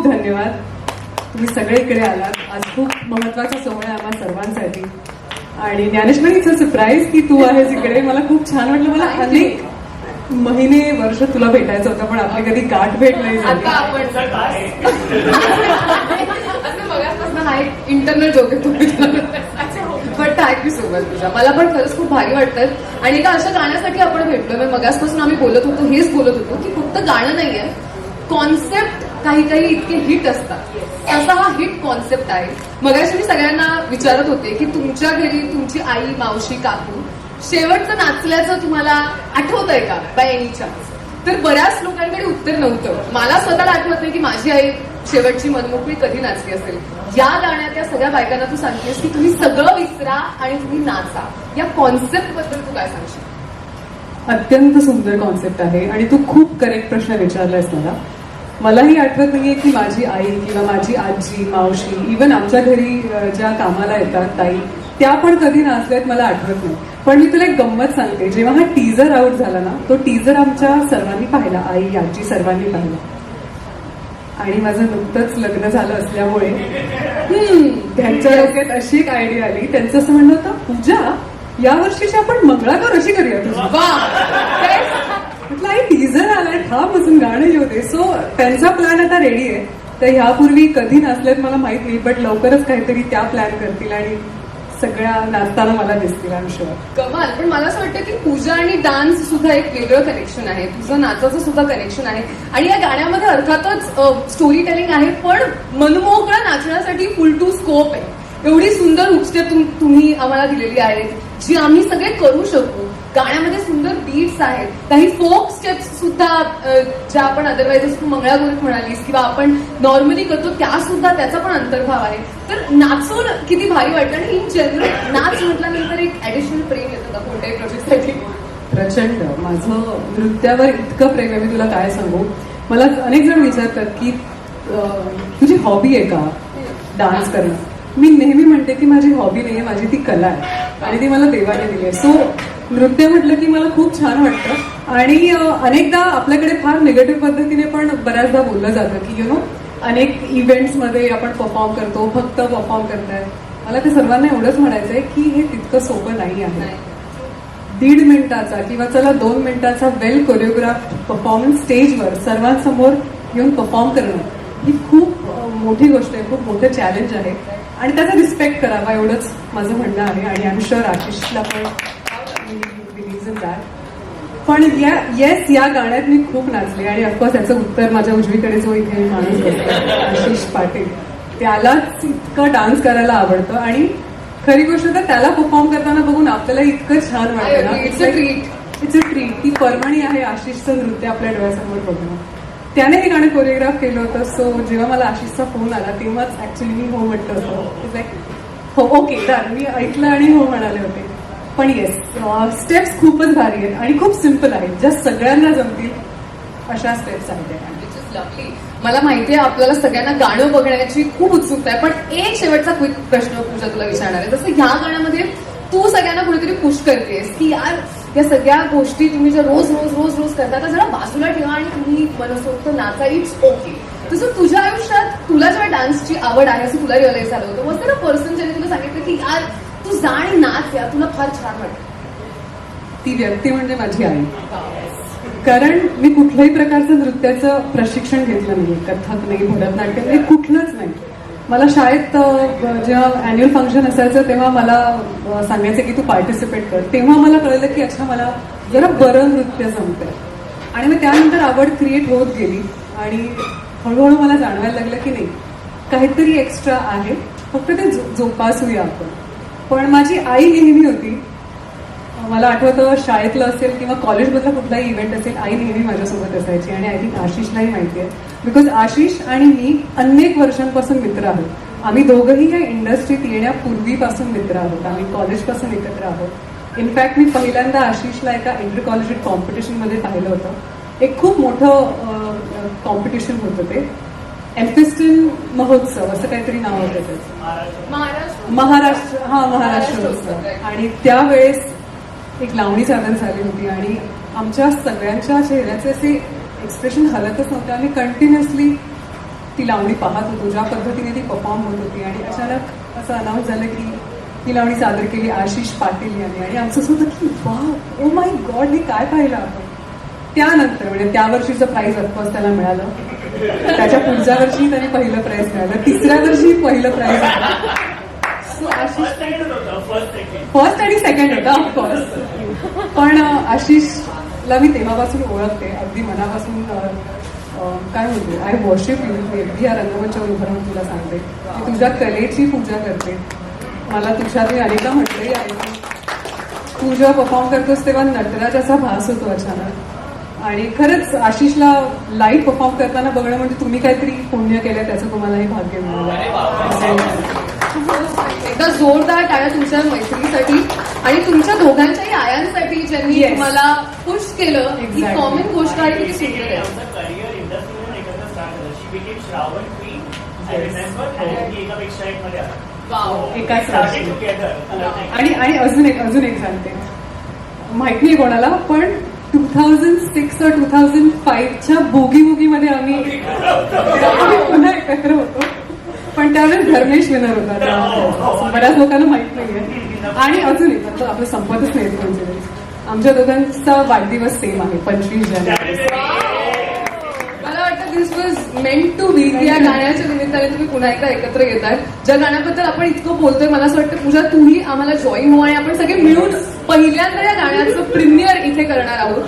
खूप धन्यवाद. तुम्ही सगळे इकडे आलात. आज खूप महत्त्वाचा सोहळा आहे आम्हा सर्वांसाठी. आणि ज्ञानेश्वरी इट्स अ सरप्राईज की तू आहेस इकडे. मला खूप छान वाटलं. मला अनेक महिने वर्ष तुला भेटायचं होतं पण आपली कधी गाठ भेट नाही इंटरनल जोक पण थँक्यू सो मच तुझा मला पण खरंच खूप भारी वाटतं. आणि एका अशा गाण्यासाठी आपण भेटलो मी मगासपासून आम्ही बोलत होतो हेच बोलत होतो की फक्त गाणं नाहीये. कॉन्सेप्ट काही काही इतके हिट असतात. असा हा हिट कॉन्सेप्ट आहे. मगाशी मी सगळ्यांना विचारत होते की तुमच्या घरी तुमची आई मावशी काकू शेवटचं नाचल्याचं तुम्हाला आठवत आहे का? बाय एनी चान्स तर बऱ्याच लोकांकडे उत्तर नव्हतं. मला स्वतःला आठवत नाही की माझी आई शेवटची मनमोकळी कधी नाचली असेल. या गाण्यात या सगळ्या बायकांना तू सांगतेस की तुम्ही सगळं विसरा आणि तुम्ही नाचा. या कॉन्सेप्टबद्दल तू काय सांगशील? अत्यंत सुंदर कॉन्सेप्ट आहे आणि तू खूप करेक्ट प्रश्न विचारलायस मला. मलाही आठवत नाहीये की माझी आई किंवा माझी आजी मावशी इवन आमच्या घरी ज्या कामाला येतात ताई त्या पण कधी नाचल्यात मला आठवत नाही. पण मी तुला एक गंमत सांगते. जेव्हा हा टीजर आउट झाला ना तो टीजर आमच्या सर्वांनी पाहिला आई आजी सर्वांनी पाहिला. आणि माझं नुकतंच लग्न झालं असल्यामुळे हम्म, त्यांच्या डोक्यात अशी एक आयडिया आली. त्यांचं असं म्हणणं होतं पूजा या वर्षीची आपण मंगळागौर अशी करूया तुझी. कुठलाही टीझर आलाय हा अजून गाणं येऊ दे सो त्यांचा प्लॅन आता रेडी आहे. तर ह्यापूर्वी कधी नाचलेत मला माहीत नाही बट लवकरच काहीतरी त्या प्लॅन करतील आणि सगळ्या नाचताना मला दिसतील आम शुअर कमाल. पण मला असं वाटतं की पूजा आणि डान्स सुद्धा एक वेगळं कनेक्शन आहे. तुझं नाचाचं सुद्धा कनेक्शन आहे. आणि या गाण्यामध्ये अर्थातच स्टोरी टेलिंग आहे पण मनमोकळं नाचण्यासाठी फुल टू स्कोप आहे. एवढी सुंदर उपस्टेप तुम्ही आम्हाला दिलेली आहे जी आम्ही सगळे करू आहेत काही फोक स्टेप्स सुद्धा ज्या आपण अदरवाईज तू मंगळागौरीत म्हणालीस किंवा आपण नॉर्मली करतो त्या सुद्धा त्याचा पण अंतर्भाव आहे. तर नाचून किती भारी वाटतं आणि इन जनरल नाच म्हटल्यानंतर एक ऍडिशनल प्रेम येतं का कोणत्याही प्रोजेक्टसाठी प्रचंड. माझं नृत्यावर इतकं प्रेम आहे मी तुला काय सांगू? मला अनेक जण विचारतात की तुझी हॉबी आहे का? डान्स करणं मी नेहमी म्हणते की माझी हॉबी नाही आहे माझी ती कला आहे. आणि ती मला देवाने दिली आहे. सो नृत्य म्हटलं की मला खूप छान वाटतं. आणि अनेकदा आपल्याकडे फार निगेटिव्ह पद्धतीने पण बऱ्याचदा बोललं जातं की यु नो अनेक इव्हेंट्समध्ये आपण परफॉर्म करतो फक्त परफॉर्म करताय. मला ते सर्वांना एवढंच म्हणायचं आहे की हे तितकं सोपं नाही आहे. दीड मिनिटाचा किंवा चला दोन मिनिटाचा वेल कोरिओग्राफ परफॉर्मन्स स्टेजवर सर्वांसमोर येऊन परफॉर्म करणं ही खूप मोठी गोष्ट आहे खूप मोठं चॅलेंज आहे. आणि त्याचा रिस्पेक्ट करावा एवढंच माझं म्हणणं आहे. आणि आय एम शुअर आशिषला पण दॅट पण या येस या गाण्यात मी खूप नाचले आणि ऑफकोर्स याचं उत्तर माझ्या उजवीकडे जो इथे माणूस आशिष पाटील. त्यालाच इतकं डान्स करायला आवडतं आणि खरी गोष्ट तर त्याला परफॉर्म करताना बघून आपल्याला इतकं छान वाटतं ना. It's a treat. It's a treat ती परमणी आहे आशिषचं नृत्य आपल्या डोळ्यासमोर बघणं त्याने हे गाणं कोरिओग्राफ केलं होतं. सो जेव्हा मला आशिषचा फोन आला तेव्हाच ऍक्च्युली मी हो म्हटलं होतं. इट्स लाईक हो ओके डन मी ऐकलं आणि हो म्हणाले होते. पण येस स्टेप्स खूपच भारी आहेत आणि खूप सिंपल आहेत. ज्या सगळ्यांना जमतील अशा स्टेप्स आहेत या मला माहितीये आपल्याला सगळ्यांना गाणं बघण्याची खूप उत्सुकता आहे पण एक शेवटचा क्विक प्रश्न पूजा तुला विचारणार आहे. जसं ह्या गाण्यामध्ये तू सगळ्यांना कुठेतरी पुश करतेस की यार या सगळ्या गोष्टी तुम्ही जर रोज रोज रोज रोज करता तर जरा बाजूला ठेवा आणि तुम्ही मनसोक्त नाचा इट्स ओके तसं तुझ्या आयुष्यात तुला जेव्हा डान्सची आवड आहे असं तुला रिअलाइज झालं होतं मग ना पर्सन ज्याने तुला सांगितलं की यार तू जा आणि नाच या तुला फार छान वाटतं. ती व्यक्ती म्हणजे माझी आई. कारण मी कुठल्याही प्रकारचं नृत्याचं प्रशिक्षण घेतलं नाही. कथक नाही भरतनाट्यम नाही कुठलंच नाही. मला शाळेत जेव्हा अॅन्युअल फंक्शन असायचं तेव्हा मला सांगायचं की तू पार्टिसिपेट कर. तेव्हा मला कळलं की अच्छा मला जरा बरं नृत्य जमतंय. आणि मग त्यानंतर आवड क्रिएट होत गेली. आणि हळूहळू मला जाणवायला लागलं की नाही काहीतरी एक्स्ट्रा आहे. फक्त ते जोपासूया आपण. पण माझी आई नेहमी होती. मला आठवतं शाळेतलं असेल किंवा कॉलेजमधला कुठलाही इव्हेंट असेल आई नेहमी माझ्यासोबत असायची आणि आय थिंक आशिषलाही माहिती आहे. बिकॉज आशिष आणि मी अनेक वर्षांपासून मित्र आहोत. आम्ही दोघंही या इंडस्ट्रीत येण्यापूर्वीपासून मित्र आहोत. आम्ही कॉलेजपासून एकत्र आहोत. इनफॅक्ट मी पहिल्यांदा आशिषला एका इंटर कॉलेज कॉम्पिटिशनमध्ये पाहिलं होतं. एक खूप मोठं कॉम्पिटिशन होतं ते. एम्फिस्टन महोत्सव असं काहीतरी नाव होतं त्याचं. महाराष्ट्र. महाराष्ट्र हा महाराष्ट्र उत्सव. आणि त्यावेळेस एक लावणी सादर झाली होती आणि आमच्या सगळ्यांच्या चेहऱ्याचे असे एक्सप्रेशन हलतच नव्हते. आम्ही कंटिन्युअसली ती लावणी पाहत होतो. ज्या पद्धतीने ती परफॉर्म होत होती. आणि अचानक असं अनाऊन्स झालं की ती लावणी सादर केली आशिष पाटील यांनी. आणि आमचं असं होतं की वा ओ माय गॉड हे काय पाहिलं? आपण त्यानंतर म्हणजे त्या वर्षीचं प्राईज ऑफकोर्स त्याला मिळालं. त्याच्या पुढच्या वर्षी त्याने पहिलं प्राईज मिळालं. तिसऱ्या वर्षी पहिलं प्राईज फर्स्ट आणि सेकंड होता ऑफकोर्स पण आशिषला मी तेव्हापासून ओळखते. अगदी मनापासून काय म्हणते? आय वर्शिप यू अगदी या रंगमंचावर उभं राहून तुला सांगते. की तुझ्या कलेची पूजा करते. मला तुझ्यात मी अनेकदा म्हटलंही आहे. तू जेव्हा परफॉर्म करतोस तेव्हा नटराजाचा भास होतो अचानक. आणि खरंच आशिषला लाईव्ह परफॉर्म करताना बघणं म्हणजे तुम्ही काहीतरी पुण्य केलं त्याचं तुम्हालाही भाग्य मिळालं. एकदा जोरदार टाळ्या तुमच्या मैत्रिणीसाठी आणि तुमच्या दोघांच्याही आयांसाठी ज्यांनी. तुम्हाला पुश केलं ही. कॉमन गोष्ट आहे सुंदर आहे एकाच आणि आणि अजून एक अजून एक सांगते माहीत नाही कोणाला पण two thousand six two thousand फाईव्हच्या बोगी बोगीमध्ये आम्ही आम्ही पुन्हा एकत्र होतो. पण त्यावेळेस धर्मेश विनर होता. बऱ्याच लोकांना माहीत नाहीये. आणि अजून एक आपलं संपतच नाही म्हणजे. आमच्या दोघांचा वाढदिवस सेम आहे पंचवीस जानेवारी. मला वाटतं this was meant to be या गाण्याच्या निमित्ताने तुम्ही पुन्हा एकदा एकत्र येतात ज्या गाण्याबद्दल आपण इतकं बोलतोय मला असं वाटतं पूजा तुम्ही आम्हाला जॉईन हो आणि आपण सगळे मिळून पहिल्यांदा या गाण्याचं प्रीमियर इथे करणार आहोत.